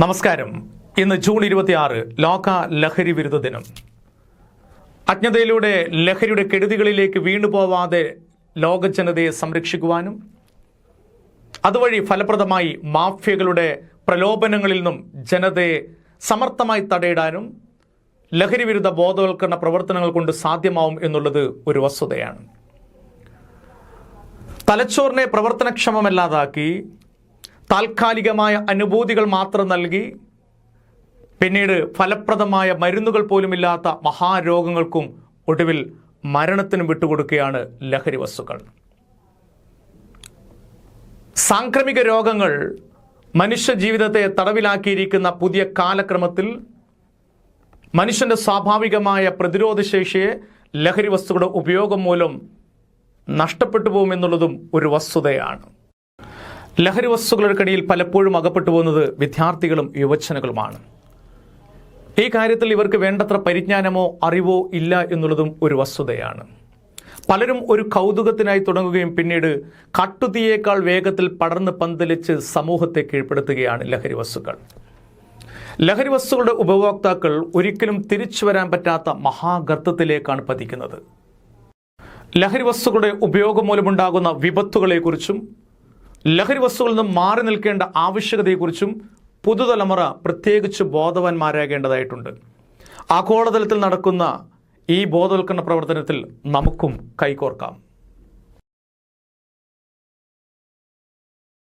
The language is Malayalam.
നമസ്കാരം. ഇന്ന് ജൂൺ ഇരുപത്തിയാറ് ലോക ലഹരി വിരുദ്ധ ദിനം. അജ്ഞതയിലൂടെ ലഹരിയുടെ കെടുതികളിലേക്ക് വീണുപോവാതെ ലോക ജനതയെ സംരക്ഷിക്കുവാനും അതുവഴി ഫലപ്രദമായി മാഫിയകളുടെ പ്രലോഭനങ്ങളിൽ നിന്നും ജനതയെ സമർത്ഥമായി തടയിടാനും ലഹരി വിരുദ്ധ ബോധവൽക്കരണ പ്രവർത്തനങ്ങൾ കൊണ്ട് സാധ്യമാവും എന്നുള്ളത് ഒരു വസ്തുതയാണ്. തലച്ചോറിനെ പ്രവർത്തനക്ഷമമല്ലാതാക്കി താൽക്കാലികമായ അനുഭൂതികൾ മാത്രം നൽകി പിന്നീട് ഫലപ്രദമായ മരുന്നുകൾ പോലുമില്ലാത്ത മഹാരോഗങ്ങൾക്കും ഒടുവിൽ മരണത്തിനും വിട്ടുകൊടുക്കുകയാണ് ലഹരി വസ്തുക്കൾ. സാംക്രമിക രോഗങ്ങൾ മനുഷ്യ ജീവിതത്തെ തടവിലാക്കിയിരിക്കുന്ന പുതിയ കാലക്രമത്തിൽ മനുഷ്യന്റെ സ്വാഭാവികമായ പ്രതിരോധശേഷിയെ ലഹരി വസ്തുക്കളുടെ ഉപയോഗം മൂലം നഷ്ടപ്പെട്ടു പോകുമെന്നുള്ളതും ഒരു വസ്തുതയാണ്. ലഹരി വസ്തുക്കളുടെ പലപ്പോഴും അകപ്പെട്ടു പോകുന്നത് വിദ്യാർത്ഥികളും യുവജനങ്ങളുമാണ്. ഈ കാര്യത്തിൽ ഇവർക്ക് വേണ്ടത്ര പരിജ്ഞാനമോ അറിവോ ഇല്ല എന്നുള്ളതും ഒരു വസ്തുതയാണ്. പലരും ഒരു കൗതുകത്തിനായി തുടങ്ങുകയും പിന്നീട് കട്ടുതീയേക്കാൾ വേഗത്തിൽ പടർന്ന് പന്തലിച്ച് സമൂഹത്തെ കീഴ്പ്പെടുത്തുകയാണ് ലഹരി വസ്തുക്കൾ. ലഹരി വസ്തുക്കളുടെ ഉപഭോക്താക്കൾ ഒരിക്കലും തിരിച്ചു വരാൻ പറ്റാത്ത മഹാഗർത്തത്തിലേക്കാണ് പതിക്കുന്നത്. ലഹരി വസ്തുക്കളുടെ ഉപയോഗം മൂലമുണ്ടാകുന്ന വിപത്തുകളെക്കുറിച്ചും ലഹരി വസ്തുക്കളിൽ നിന്നും മാറി നിൽക്കേണ്ട ആവശ്യകതയെക്കുറിച്ചും പുതുതലമുറ പ്രത്യേകിച്ച് ബോധവാന്മാരാകേണ്ടതായിട്ടുണ്ട്. ആഗോളതലത്തിൽ നടക്കുന്ന ഈ ബോധവൽക്കരണ പ്രവർത്തനത്തിൽ നമുക്കും കൈകോർക്കാം.